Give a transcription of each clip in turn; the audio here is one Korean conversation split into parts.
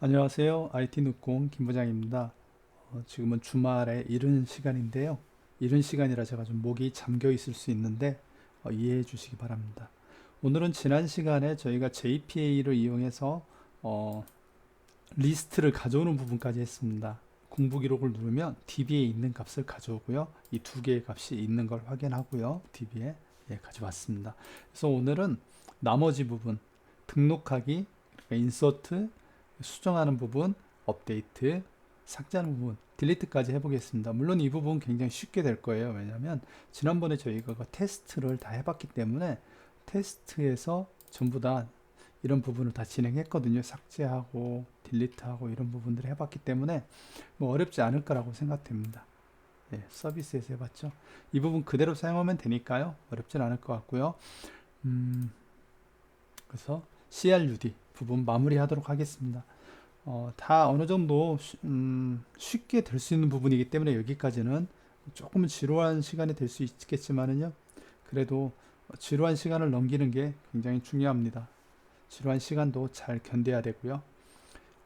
안녕하세요. IT 눈공 김 부장입니다. 어, 지금은 주말에 이른 시간인데요. 이른 시간이라 제가 좀 목이 잠겨 있을 수 있는데 어, 이해해 주시기 바랍니다. 오늘은 지난 시간에 저희가 JPA를 이용해서 어, 리스트를 가져오는 부분까지 했습니다. 공부 기록을 누르면 DB에 있는 값을 가져오고요. 이 두 개의 값이 있는 걸 확인하고요. DB에 예, 가져왔습니다. 그래서 오늘은 나머지 부분 등록하기, 그러니까 인서트, 수정하는 부분, 업데이트, 삭제하는 부분, 딜리트까지 해보겠습니다. 물론 이 부분 굉장히 쉽게 될 거예요. 왜냐하면 지난번에 저희가 그 테스트를 다 해봤기 때문에 테스트에서 전부 다 이런 부분을 다 진행했거든요. 삭제하고 딜리트하고 이런 부분들을 해봤기 때문에 뭐 어렵지 않을 거라고 생각됩니다. 예, 서비스에서 해봤죠. 이 부분 그대로 사용하면 되니까요. 어렵진 않을 것 같고요. 음, 그래서 CRUD 부분 마무리하도록 하겠습니다. 어, 다 어느 정도 쉬- 음, 쉽게 될 수 있는 부분이기 때문에 여기까지는 조금은 지루한 시간이 될 수 있겠지만은요. 그래도 지루한 시간을 넘기는 게 굉장히 중요합니다. 지루한 시간도 잘 견뎌야 되고요.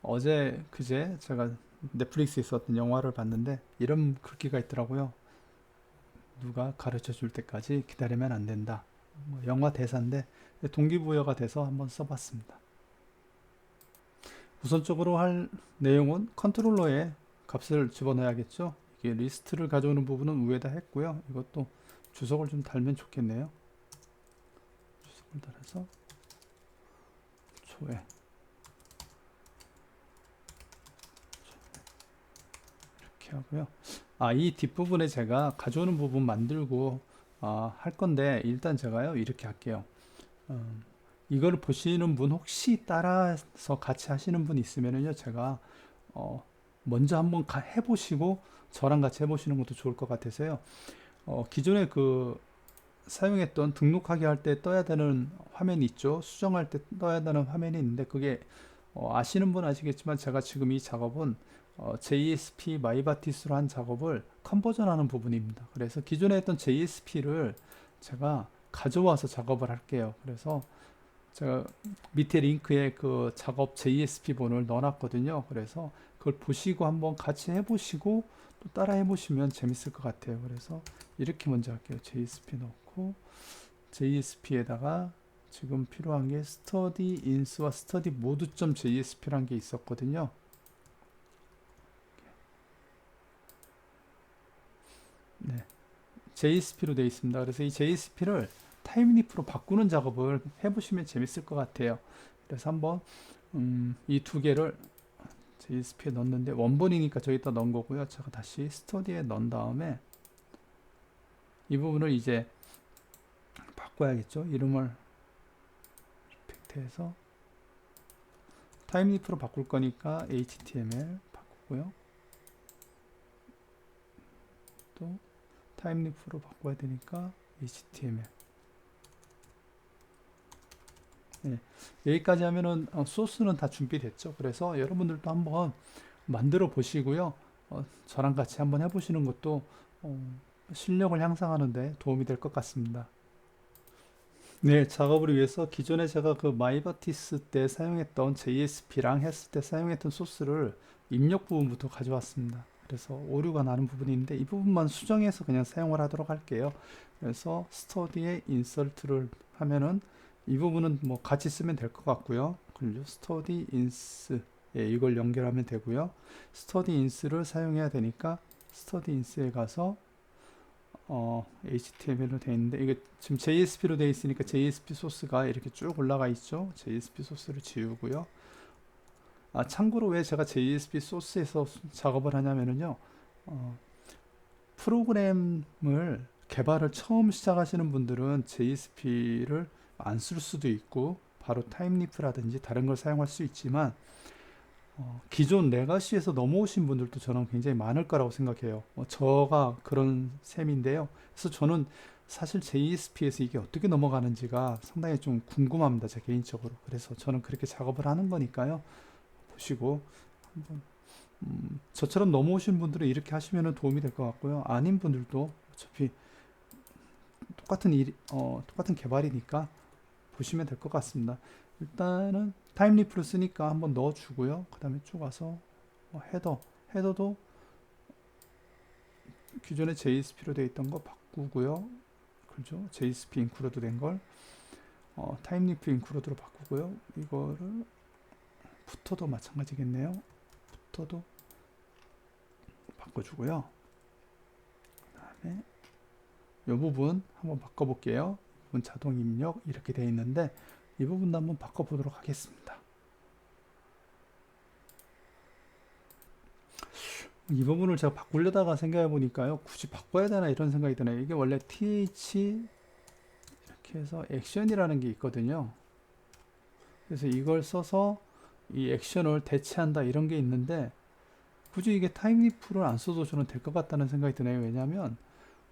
어제 그제 제가 넷플릭스에 어떤 영화를 봤는데 이런 글귀가 있더라고요. 누가 가르쳐 줄 때까지 기다리면 안 된다. 뭐 영화 대사인데 동기부여가 돼서 한번 써봤습니다. 우선적으로 할 내용은 컨트롤러에 값을 집어넣어야겠죠. 이게 리스트를 가져오는 부분은 위에다 했고요. 이것도 주석을 좀 달면 좋겠네요. 주석을 달아서 초에 이렇게 하고요. 아, 이 뒷부분에 제가 가져오는 부분 만들고 아, 할 건데 일단 제가요 이렇게 할게요. 음, 이걸 보시는 분 혹시 따라서 같이 하시는 분 있으면은요 제가 어, 먼저 한번 가- 해보시고 저랑 같이 해보시는 것도 좋을 것 같아서요. 어, 기존에 그 사용했던 등록하기 할 때 떠야 되는 화면이 있죠. 수정할 때 떠야 되는 화면이 있는데 그게 어, 아시는 분 아시겠지만 제가 지금 이 작업은 어, JSP 마이바티스로 한 작업을 컨버전하는 부분입니다. 그래서 기존에 했던 JSP를 제가 가져와서 작업을 할게요. 그래서 제가 밑에 링크에 그 작업 JSP 본을 넣어놨거든요. 그래서 그걸 보시고 한번 같이 해보시고 또 따라 해보시면 재밌을 것 같아요. 그래서 이렇게 먼저 할게요. JSP 넣고 JSP에다가 지금 필요한 게 스터디 인스와 스터디 모드.jsp라는 게 있었거든요. 네. JSP로 되어 있습니다. 그래서 이 JSP를 타임리프로 바꾸는 작업을 해보시면 재밌을 것 같아요. 그래서 한번 음, 이 두 개를 JSP에 넣는데 원본이니까 저기다 넣은 거고요. 제가 다시 스터디에 넣은 다음에 이 부분을 이제 바꿔야겠죠. 이름을 팩트해서 타임리프로 바꿀 거니까 HTML 바꾸고요. 또 타임리프로 바꿔야 되니까 HTML. 네, 여기까지 하면은 어, 소스는 다 준비됐죠. 그래서 여러분들도 한번 만들어 보시고요. 어, 저랑 같이 한번 해보시는 것도 어, 실력을 향상하는데 도움이 될 것 같습니다. 네, 작업을 위해서 기존에 제가 그 마이바티스 때 사용했던 JSP랑 했을 때 사용했던 소스를 입력 부분부터 가져왔습니다. 그래서 오류가 나는 부분이 있는데 이 부분만 수정해서 그냥 사용을 하도록 할게요. 그래서 스터디에 인설트를 하면은 이 부분은 뭐 같이 쓰면 될 것 같고요. 그리고 스터디 인스 예, 이걸 연결하면 되고요. 스터디 인스를 사용해야 되니까 스터디 인스에 가서 어, HTML로 되어 있는데 이게 지금 JSP로 되어 있으니까 JSP 소스가 이렇게 쭉 올라가 있죠. JSP 소스를 지우고요. 아, 참고로 왜 제가 JSP 소스에서 수- 작업을 하냐면은요. 어, 프로그램을 개발을 처음 시작하시는 분들은 JSP를 안 쓸 수도 있고 바로 타임리프라든지 다른 걸 사용할 수 있지만 어, 기존 레가시에서 넘어오신 분들도 저는 굉장히 많을 거라고 생각해요. 어, 저가 그런 셈인데요. 그래서 저는 사실 JSP에서 이게 어떻게 넘어가는지가 상당히 좀 궁금합니다. 제 개인적으로. 그래서 저는 그렇게 작업을 하는 거니까요. 보시고 한번 음, 저처럼 넘어오신 분들은 이렇게 하시면 도움이 될 것 같고요. 아닌 분들도 어차피 똑같은 일, 어, 똑같은 개발이니까 보시면 될 것 같습니다. 일단은 타임리프를 쓰니까 한번 넣어주고요. 그 다음에 쭉 와서 어, 헤더, 헤더도 기존에 JSP로 되어 있던 거 바꾸고요. 그죠? JSP 인클루드 된 걸 어, 타임리프 인클루드로 바꾸고요. 이거를 부터도 마찬가지겠네요. 부터도 바꿔주고요. 그 다음에 이 부분 한번 바꿔볼게요. 이 부분 자동 입력 이렇게 되어 있는데 이 부분도 한번 바꿔보도록 하겠습니다. 이 부분을 제가 바꾸려다가 생각해 보니까요. 굳이 바꿔야 되나 이런 생각이 드네요. 이게 원래 th 이렇게 해서 액션이라는 게 있거든요. 그래서 이걸 써서 이 액션을 대체한다 이런 게 있는데 굳이 이게 타임리프를 안 써도 저는 될 것 같다는 생각이 드네요. 왜냐하면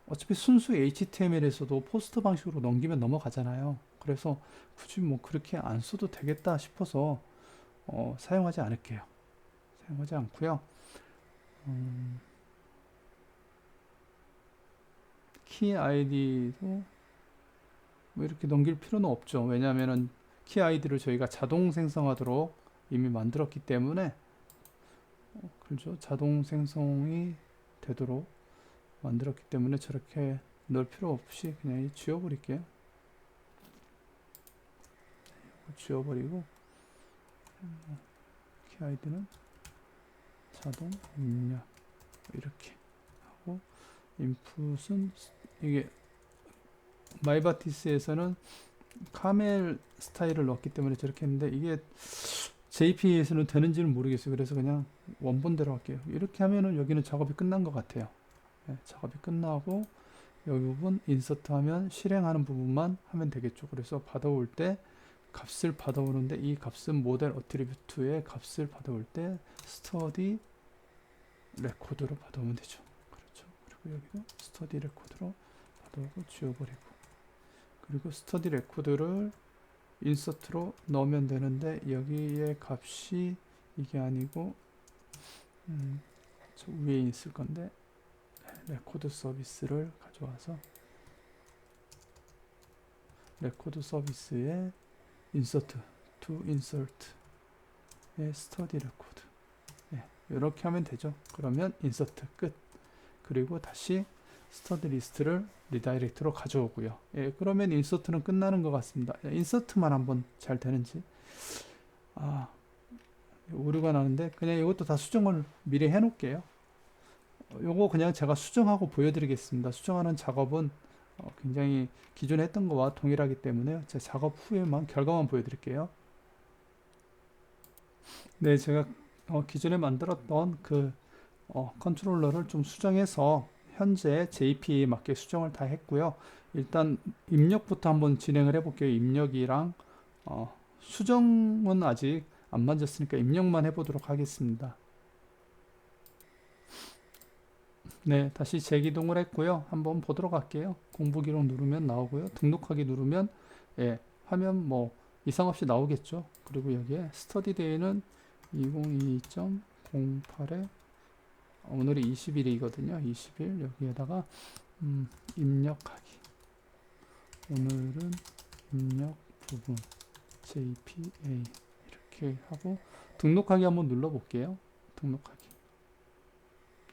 어차피 순수 HTML에서도 포스트 방식으로 넘기면 넘어가잖아요. 그래서 굳이 뭐 그렇게 안 써도 되겠다 싶어서 어, 사용하지 않을게요. 사용하지 않고요. 음, 키 아이디도 뭐 이렇게 넘길 필요는 없죠. 왜냐하면은 키 아이디를 저희가 자동 생성하도록 이미 만들었기 때문에 어, 그렇죠. 자동 생성이 되도록 만들었기 때문에 저렇게 넣을 필요 없이 그냥 지워버릴게요. 지워버리고 키 아이디는 자동 입력 이렇게 하고 인풋은 이게 마이바티스에서는 카멜 스타일을 넣었기 때문에 저렇게 했는데 이게 JP에서는 되는지는 모르겠어요. 그래서 그냥 원본대로 할게요. 이렇게 하면은 여기는 작업이 끝난 것 같아요. 네, 작업이 끝나고 여기 부분 인서트 하면 실행하는 부분만 하면 되겠죠. 그래서 받아올 때 값을 받아오는데 이 값은 모델 어트리뷰트의 값을 받아올 때 스터디 레코드로 받아오면 되죠. 그렇죠. 그리고 여기도 스터디 레코드로 받아오고 지워버리고 그리고 스터디 레코드를 인서트로 넣으면 되는데 여기에 값이 이게 아니고 음, 저 위에 있을 건데 레코드 서비스를 가져와서 레코드 서비스에 인서트 to insert 의 스터디 레코드 예, 이렇게 하면 되죠. 그러면 인서트 끝. 그리고 다시 스터디 리스트를 리다이렉트로 가져오고요. 예, 그러면 인서트는 끝나는 것 같습니다. 예, 인서트만 한번 잘 되는지. 아 오류가 나는데 그냥 이것도 다 수정을 미리 해 놓을게요. 요거 그냥 제가 수정하고 보여드리겠습니다. 수정하는 작업은 어, 굉장히 기존에 했던 거와 동일하기 때문에 제 작업 후에만 결과만 보여드릴게요. 네, 제가 어, 기존에 만들었던 그 어, 컨트롤러를 좀 수정해서 현재 JP에 맞게 수정을 다 했고요. 일단 입력부터 한번 진행을 해볼게요. 입력이랑 어, 수정은 아직 안 만졌으니까 입력만 해보도록 하겠습니다. 네, 다시 재기동을 했고요. 한번 보도록 할게요. 공부 기록 누르면 나오고요. 등록하기 누르면 예, 화면 뭐 이상 없이 나오겠죠. 그리고 여기에 스터디 데이는 2022.08에 오늘이 20일이거든요. 20일 여기에다가 음, 입력하기. 오늘은 입력 부분 JPA 이렇게 하고 등록하기 한번 눌러 볼게요. 등록하기.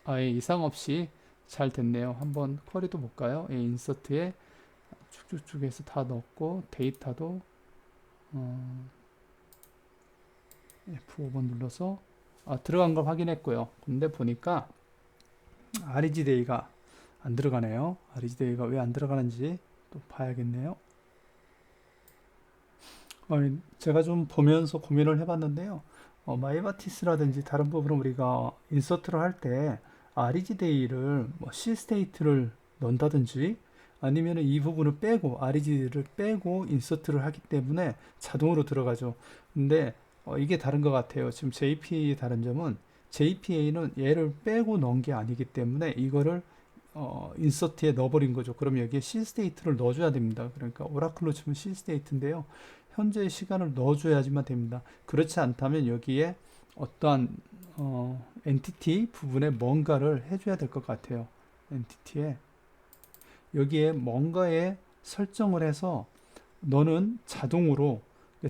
아예 이상 없이 잘 됐네요. 한번 쿼리도 볼까요? 예, 인서트에 쭉쭉쭉 해서 다 넣었고 데이터도 어, F5번 눌러서 아, 들어간 걸 확인했고요. 근데 보니까 REGDA가 안 들어가네요. REGDA가 왜 안 들어가는지 또 봐야겠네요. 어, 제가 좀 보면서 고민을 해봤는데요. 어, 마이바티스라든지 다른 부분은 우리가 인서트를 할 때 REGDA를 뭐 C 스테이트를 넣는다든지 아니면 이 부분을 빼고 REGD를 빼고 인서트를 하기 때문에 자동으로 들어가죠. 근데 어, 이게 다른 것 같아요. 지금 JPA 다른 점은 JPA는 얘를 빼고 넣은 게 아니기 때문에 이거를 어, 인서트에 넣어버린 거죠. 그럼 여기에 C 스테이트를 넣어줘야 됩니다. 그러니까 오라클로 치면 C 스테이트인데요. 현재 시간을 넣어줘야지만 됩니다. 그렇지 않다면 여기에 어떠한 어, 엔티티 부분에 뭔가를 해줘야 될 것 같아요. 엔티티에 여기에 뭔가에 설정을 해서 너는 자동으로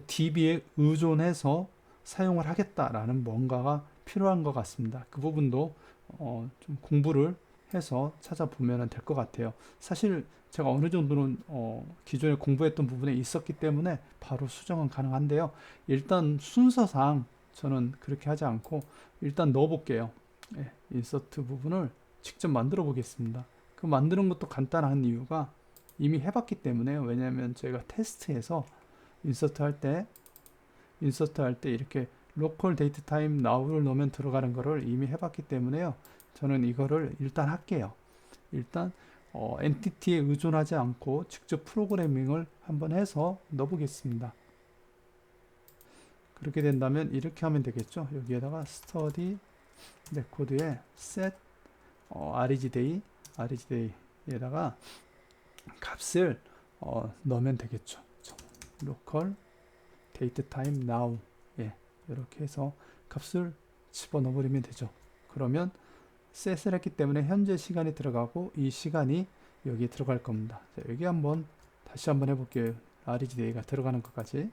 DB에 의존해서 사용을 하겠다라는 뭔가가 필요한 것 같습니다. 그 부분도 어, 좀 공부를 해서 찾아보면 될 것 같아요. 사실 제가 어느 정도는 어, 기존에 공부했던 부분에 있었기 때문에 바로 수정은 가능한데요. 일단 순서상 저는 그렇게 하지 않고 일단 넣어볼게요. 예, 인서트 부분을 직접 만들어 보겠습니다. 그 만드는 것도 간단한 이유가 이미 해봤기 때문에요. 왜냐하면 저희가 테스트에서 인서트 할 때 인서트 할 때 이렇게 로컬 데이트 타임 나우를 넣으면 들어가는 거를 이미 해봤기 때문에요. 저는 이거를 일단 할게요. 일단 어, 엔티티에 의존하지 않고 직접 프로그래밍을 한번 해서 넣어보겠습니다. 그렇게 된다면 이렇게 하면 되겠죠. 여기에다가 스터디 레코드에 set 어, REGDay REGDay에다가 값을 어, 넣으면 되겠죠. 로컬 데이트 타임 now 예, 이렇게 해서 값을 집어넣어 버리면 되죠. 그러면 셋을 했기 때문에 현재 시간이 들어가고 이 시간이 여기에 들어갈 겁니다. 자, 여기 한번 다시 한번 해볼게요. REGDay가 들어가는 것까지.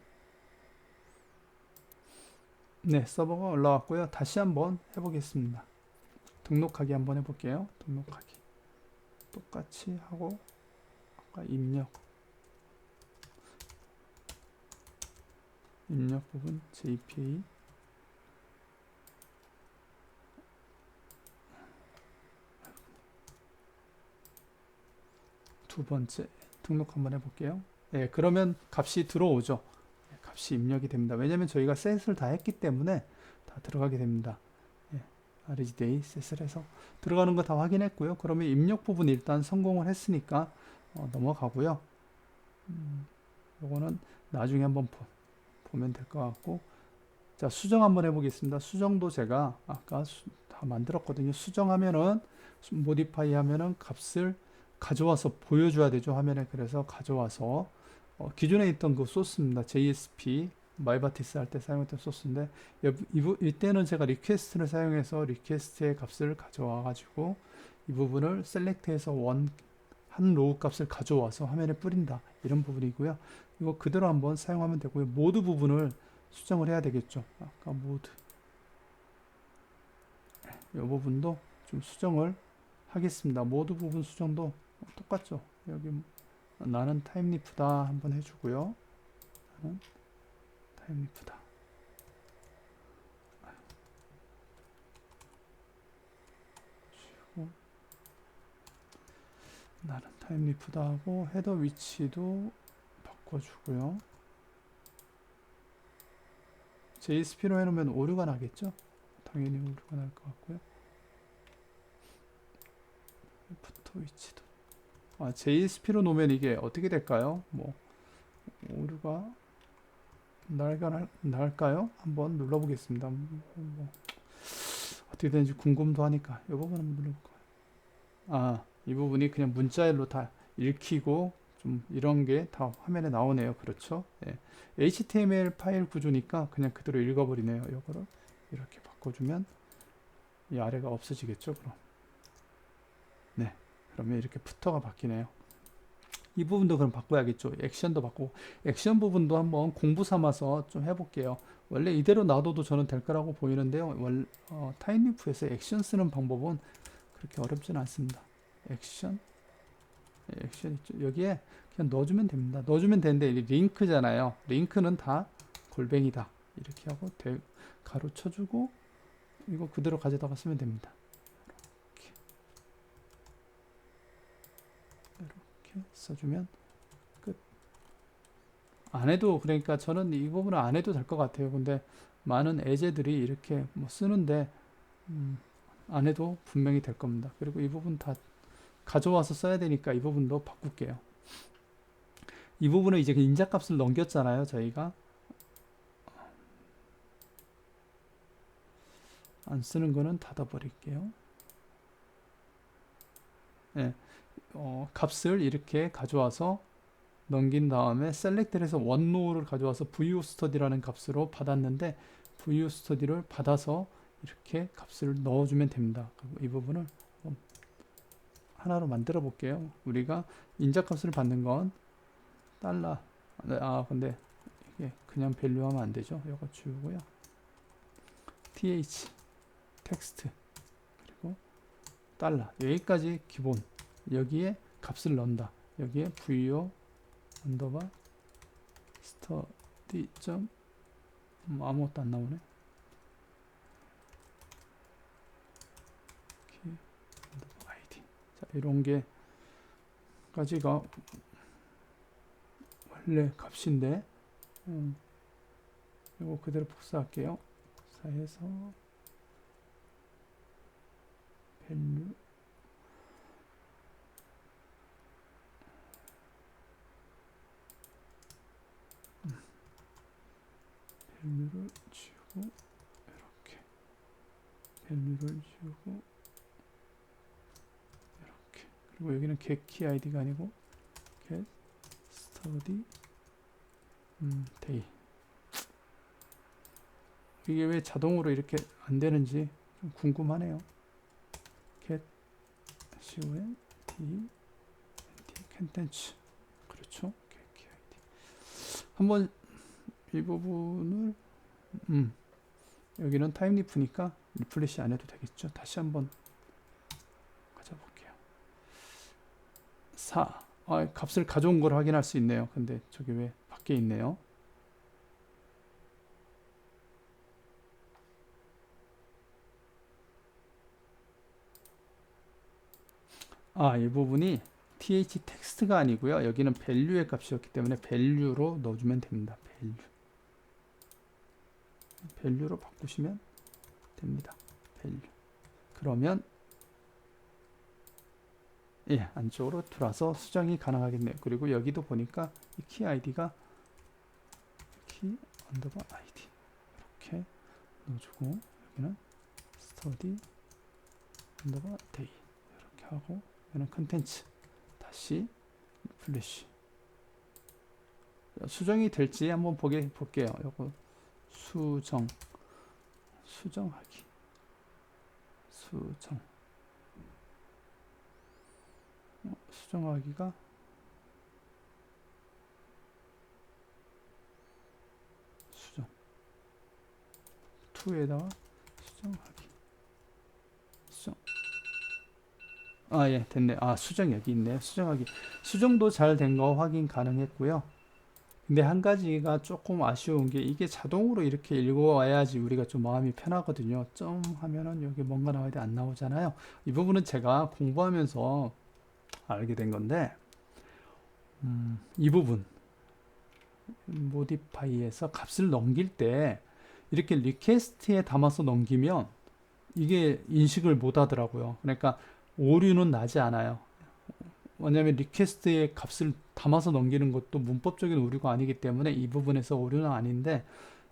네, 서버가 올라왔고요. 다시 한번 해보겠습니다. 등록하기 한번 해볼게요. 등록하기. 똑같이 하고 아까 입력 입력 부분 JPA 두 번째 등록 한번 해볼게요. 예, 그러면 값이 들어오죠. 예, 값이 입력이 됩니다. 왜냐면 저희가 셋을 다 했기 때문에 다 들어가게 됩니다. 예, RGDay 셋을 해서 들어가는 거 다 확인했고요. 그러면 입력 부분 일단 성공을 했으니까 어, 넘어가고요. 음, 요거는 나중에 한번 보, 보면 될 것 같고 자 수정 한번 해보겠습니다. 수정도 제가 아까 수, 다 만들었거든요. 수정하면은 모디파이 하면은 값을 가져와서 보여줘야 되죠 화면에 그래서 가져와서 어, 기존에 있던 그 소스입니다 JSP 마이바티스 할 때 사용했던 소스인데 이때는 제가 리퀘스트를 사용해서 리퀘스트의 값을 가져와 가지고 이 부분을 셀렉트해서 원 한 로우 값을 가져와서 화면에 뿌린다 이런 부분이고요 이거 그대로 한번 사용하면 되고요 모드 부분을 수정을 해야 되겠죠 아까 모드 이 부분도 좀 수정을 하겠습니다 모드 부분 수정도 똑같죠. 여기 나는 타임리프다 한번 해주고요. 타임리프다. 주고 나는 타임리프다 하고 헤더 위치도 바꿔주고요. JSP로 해놓으면 오류가 나겠죠? 당연히 오류가 날 것 같고요. 부터 위치도 아, JSP로 놓으면 이게 어떻게 될까요? 뭐 오류가 날까 날까요? 한번 눌러보겠습니다. 뭐, 어떻게 되는지 궁금도 하니까 이 부분 한번 눌러볼까요? 아, 이 부분이 그냥 문자일로 다 읽히고 좀 이런 게 다 화면에 나오네요. 그렇죠? 예. HTML 파일 구조니까 그냥 그대로 읽어버리네요. 이거를 이렇게 바꿔주면 이 아래가 없어지겠죠? 그럼. 네. 그러면 이렇게 푸터가 바뀌네요. 이 부분도 그럼 바꿔야겠죠. 액션도 바꾸고 액션 부분도 한번 공부 삼아서 좀 해볼게요. 원래 이대로 놔둬도 저는 될 거라고 보이는데요. 원, 어, 타임리프에서 액션 쓰는 방법은 그렇게 어렵지는 않습니다. 액션 네, 액션 있죠. 여기에 그냥 넣어주면 됩니다. 넣어주면 되는데 링크잖아요. 링크는 다 골뱅이다. 이렇게 하고 대, 가로 쳐주고 이거 그대로 가져다가 쓰면 됩니다. 써주면 끝. 안 해도 그러니까 저는 이 부분은 안 해도 될 것 같아요. 근데 많은 애제들이 이렇게 뭐 쓰는데 음, 안 해도 분명히 될 겁니다. 그리고 이 부분 다 가져와서 써야 되니까 이 부분도 바꿀게요. 이 부분은 이제 그 인자값을 넘겼잖아요. 저희가 안 쓰는 거는 닫아버릴게요. 네. 어, 값을 이렇게 가져와서 넘긴 다음에 셀렉트를 해서 원로우를 가져와서 VO 스터디라는 값으로 받았는데 VO 스터디를 받아서 이렇게 값을 넣어주면 됩니다. 이 부분을 하나로 만들어 볼게요. 우리가 인자값을 받는 건 달러 아 근데 예, 그냥 밸류 하면 안 되죠. 이거 지우고요. th 텍스트 그리고 달러 여기까지 기본 여기에 값을 넣는다. 여기에 vo 언더바 스터디 점 음, 아무것도 안 나오네. 키 언더바 id 자 이런 게 까지가 원래 값인데 음, 이거 그대로 복사할게요. 복사해서 밸류 음, 밸류를 지우고 이렇게 밸류를 지우고 그리고 여기는 get key id가 아니고 get study 음, day 이게 왜 자동으로 이렇게 안 되는지 좀 궁금하네요. get con d 컨텐츠 그렇죠? get key id 한번 이 부분을 음 여기는 타임 리프니까 리플래시 안 해도 되겠죠? 다시 한번 가져볼게요. 4 아, 값을 가져온 걸 확인할 수 있네요. 근데 저기 왜 밖에 있네요. 아, 이 부분이 th 텍스트가 아니고요. 여기는 value의 값이었기 때문에 value로 넣어주면 됩니다. value. value로 바꾸시면 됩니다. value. 그러면 예, 안쪽으로 들어와서 수정이 가능하겠네요. 그리고 여기도 보니까 이키 아이디가 키 언더바 아이디 이렇게 넣어주고 여기는 스터디 언더바 데이 이렇게 하고 여기는 컨텐츠 다시 플래시 수정이 될지 한번 보게 볼게요. 요거 수정 수정하기. 수정. 어, 수정하기가 수정. 2에다가 수정하기. 수정. 아 예 됐네. 아 수정 여기 있네 수정하기. 수정도 잘 된 거 확인 가능했고요. 근데 한 가지가 조금 아쉬운 게 이게 자동으로 이렇게 읽어와야지 우리가 좀 마음이 편하거든요. 점 하면은 여기 뭔가 나와야 돼 안 나오잖아요. 이 부분은 제가 공부하면서 알게 된 건데 음, 이 부분 모디파이에서 값을 넘길 때 이렇게 리퀘스트에 담아서 넘기면 이게 인식을 못 하더라고요. 그러니까 오류는 나지 않아요. 왜냐하면 리퀘스트에 값을 담아서 넘기는 것도 문법적인 오류가 아니기 때문에 이 부분에서 오류는 아닌데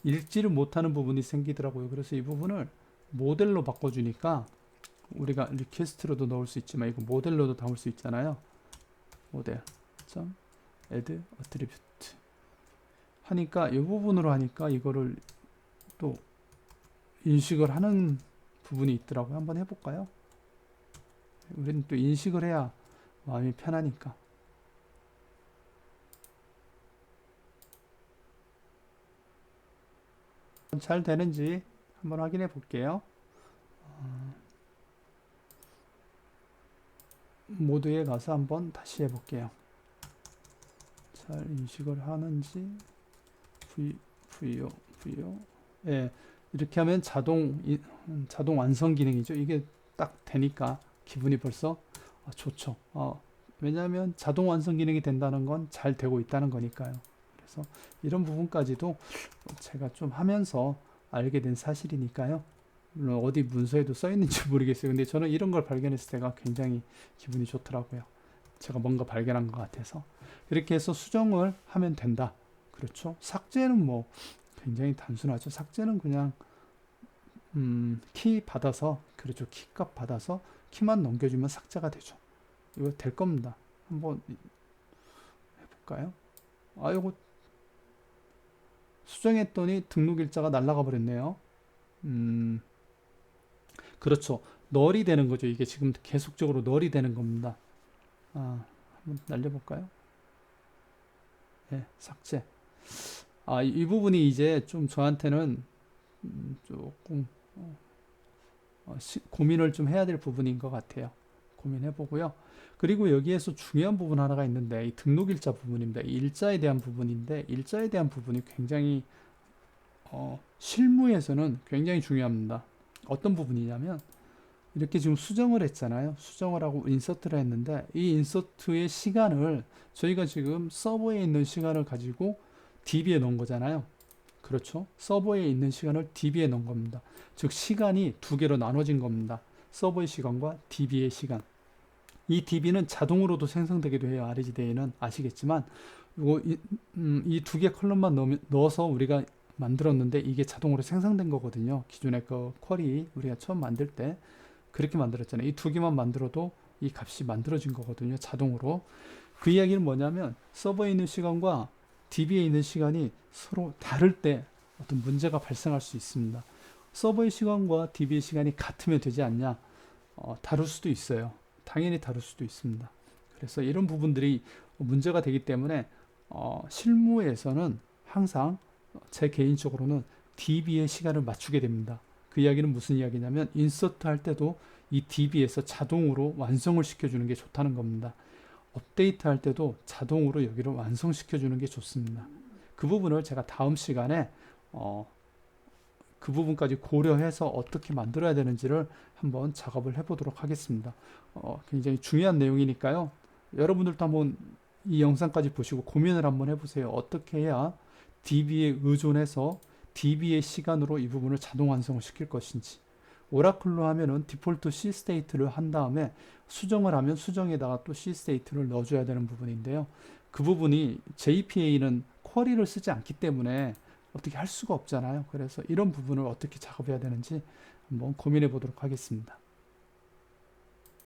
읽지를 못하는 부분이 생기더라고요. 그래서 이 부분을 모델로 바꿔주니까 우리가 리퀘스트로도 넣을 수 있지만 이거 모델로도 담을 수 있잖아요. 모델 점 add attribute 하니까 이 부분으로 하니까 이거를 또 인식을 하는 부분이 있더라고요. 한번 해볼까요? 우리는 또 인식을 해야 마음이 편하니까. 잘 되는지 한번 확인해 볼게요. 어, 모드에 가서 한번 다시 해볼게요. 잘 인식을 하는지 V, VO, VO 예, 이렇게 하면 자동 이- 음, 자동 완성 기능이죠. 이게 딱 되니까 기분이 벌써 아, 좋죠. 어, 왜냐하면 자동 완성 기능이 된다는 건 잘 되고 있다는 거니까요. 그래서 이런 부분까지도 제가 좀 하면서 알게 된 사실이니까요. 물론 어디 문서에도 써 있는지 모르겠어요. 근데 저는 이런 걸 발견했을 때가 굉장히 기분이 좋더라고요. 제가 뭔가 발견한 것 같아서. 이렇게 해서 수정을 하면 된다. 그렇죠. 삭제는 뭐 굉장히 단순하죠. 삭제는 그냥 음, 키 받아서 그렇죠. 키값 받아서 키만 넘겨주면 삭제가 되죠. 이거 될 겁니다. 한번 이- 해볼까요? 아, 이거 수정했더니 등록 일자가 날아가 버렸네요. 음, 그렇죠. 널이 되는 거죠. 이게 지금 계속적으로 널이 되는 겁니다. 아, 한번 날려볼까요? 네, 삭제. 아, 이, 이 부분이 이제 좀 저한테는 음, 조금 어, 어, 시- 고민을 좀 해야 될 부분인 것 같아요. 고민해 보고요. 그리고 여기에서 중요한 부분 하나가 있는데 이 등록일자 부분입니다. 이 일자에 대한 부분인데 일자에 대한 부분이 굉장히 어, 실무에서는 굉장히 중요합니다. 어떤 부분이냐면 이렇게 지금 수정을 했잖아요. 수정을 하고 인서트를 했는데 이 인서트의 시간을 저희가 지금 서버에 있는 시간을 가지고 DB에 넣은 거잖아요. 그렇죠? 서버에 있는 시간을 DB에 넣은 겁니다. 즉 시간이 두 개로 나눠진 겁니다. 서버의 시간과 DB의 시간. 이 DB는 자동으로도 생성되기도 해요. RGD에는 아시겠지만 이거 이두 개 컬럼만 넣어서 우리가 만들었는데 이게 자동으로 생성된 거거든요. 기존의 그 쿼리 우리가 처음 만들 때 그렇게 만들었잖아요. 이 두 개만 만들어도 이 값이 만들어진 거거든요. 자동으로. 그 이야기는 뭐냐면 서버에 있는 시간과 DB에 있는 시간이 서로 다를 때 어떤 문제가 발생할 수 있습니다. 서버의 시간과 DB의 시간이 같으면 되지 않냐? 어, 다를 수도 있어요. 당연히 다를 수도 있습니다. 그래서 이런 부분들이 문제가 되기 때문에 어, 실무에서는 항상 제 개인적으로는 DB의 시간을 맞추게 됩니다. 그 이야기는 무슨 이야기냐면 인서트 할 때도 이 DB에서 자동으로 완성을 시켜주는 게 좋다는 겁니다. 업데이트 할 때도 자동으로 여기를 완성시켜 주는 게 좋습니다. 그 부분을 제가 다음 시간에 어, 그 부분까지 고려해서 어떻게 만들어야 되는지를 한번 작업을 해보도록 하겠습니다. 어, 굉장히 중요한 내용이니까요. 여러분들도 한번 이 영상까지 보시고 고민을 한번 해보세요. 어떻게 해야 DB에 의존해서 DB의 시간으로 이 부분을 자동 완성을 시킬 것인지. 오라클로 하면은 디폴트 C 스테이트를 한 다음에 수정을 하면 수정에다가 또 C 스테이트를 넣어줘야 되는 부분인데요. 그 부분이 JPA는 쿼리를 쓰지 않기 때문에 어떻게 할 수가 없잖아요. 그래서 이런 부분을 어떻게 작업해야 되는지 한번 고민해 보도록 하겠습니다.